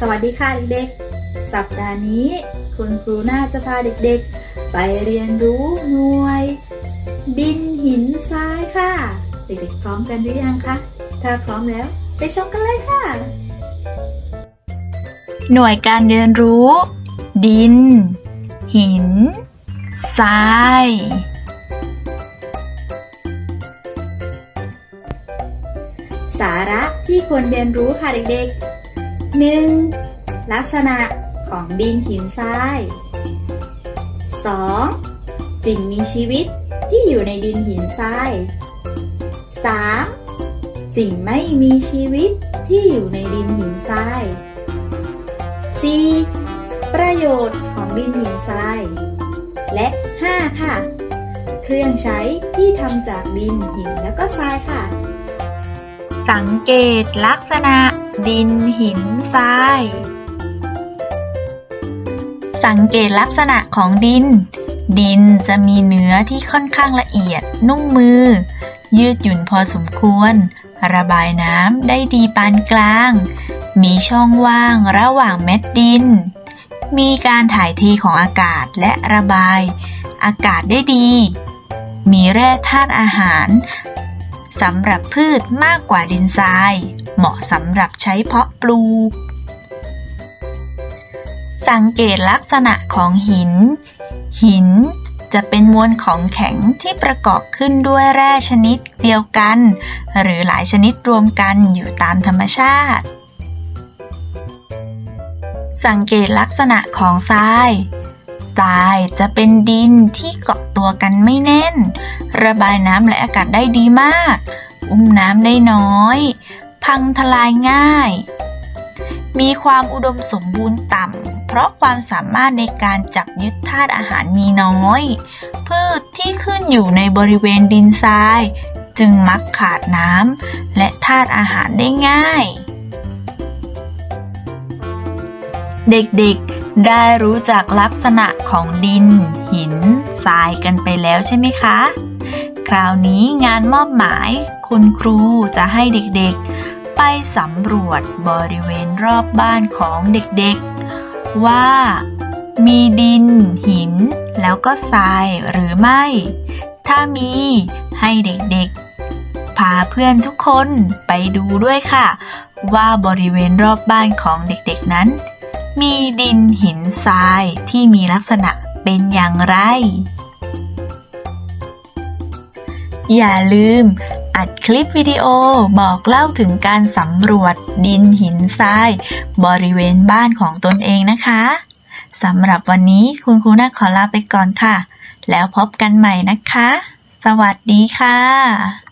สวัสดีค่ะเด็กๆ สัปดาห์นี้ คุณครูน่าจะพาเด็กๆ ไปเรียนรู้หน่วย ดินหินทรายค่ะ เด็กๆ พร้อมกันหรือยังคะ ถ้าพร้อมแล้วไปชมกันเลยค่ะ หน่วยการเรียนรู้ ดิน หินทรายสาระที่ควรเรียนรู้ค่ะเด็กๆ 1. ลักษณะของดินหินทราย 2. สิ่งมีชีวิตที่อยู่ในดินหินทราย 3. สิ่งไม่มีชีวิตที่อยู่ในดินหินทราย 4. ประโยชน์ของดินหินทราย และ 5 ค่ะ เครื่องใช้ที่ทำจากดินหินแล้วก็ทรายค่ะ สังเกตลักษณะ ดินหินทราย สังเกตลักษณะของดิน ดินจะมีเนื้อที่ค่อนข้างละเอียด นุ่มมือ ยืดหยุ่นพอสมควร ระบายน้ำได้ดีปานกลาง มีช่องว่างระหว่างเม็ดดิน มีการถ่ายเทของอากาศและระบาย อากาศได้ดี มีแร่ธาตุอาหารสำหรับพืชมากกว่าดินทราย เหมาะสำหรับใช้เพาะปลูก สังเกตลักษณะของหิน หินจะเป็นมวลของแข็งที่ประกอบขึ้นด้วยแร่ชนิดเดียวกัน หรือหลายชนิดรวมกันอยู่ตามธรรมชาติ สังเกตลักษณะของทรายทรายจะเป็นดินที่เกาะตัวกันไม่แน่น ระบายน้ำและอากาศได้ดีมาก อุ้มน้ำได้น้อย พังทลายง่าย มีความอุดมสมบูรณ์ต่ำ เพราะความสามารถในการจับยึดธาตุอาหารมีน้อย พืชที่ขึ้นอยู่ในบริเวณดินทราย จึงมักขาดน้ำและธาตุอาหารได้ง่าย เด็กๆ ได้รู้จักลักษณะของดิน หิน ทรายกันไปแล้วใช่ไหมคะ คราวนี้งานมอบหมายคุณครูจะให้เด็กๆ ไปสำรวจบริเวณรอบบ้านของเด็กๆ ว่า มีดิน หิน แล้วก็ทรายหรือไม่ ถ้ามีให้เด็กๆ พาเพื่อนทุกคนไปดูด้วยค่ะ ว่าบริเวณรอบบ้านของเด็กๆนั้น มีดินหินทรายที่มีลักษณะเป็นอย่างไร อย่าลืม อัดคลิปวิดีโอบอกเล่าถึงการสำรวจดินหินทราย บริเวณบ้านของตนเองนะคะสำหรับวันนี้คุณครูน่าขอลาไปก่อนค่ะ แล้วพบกันใหม่นะคะ สวัสดีค่ะ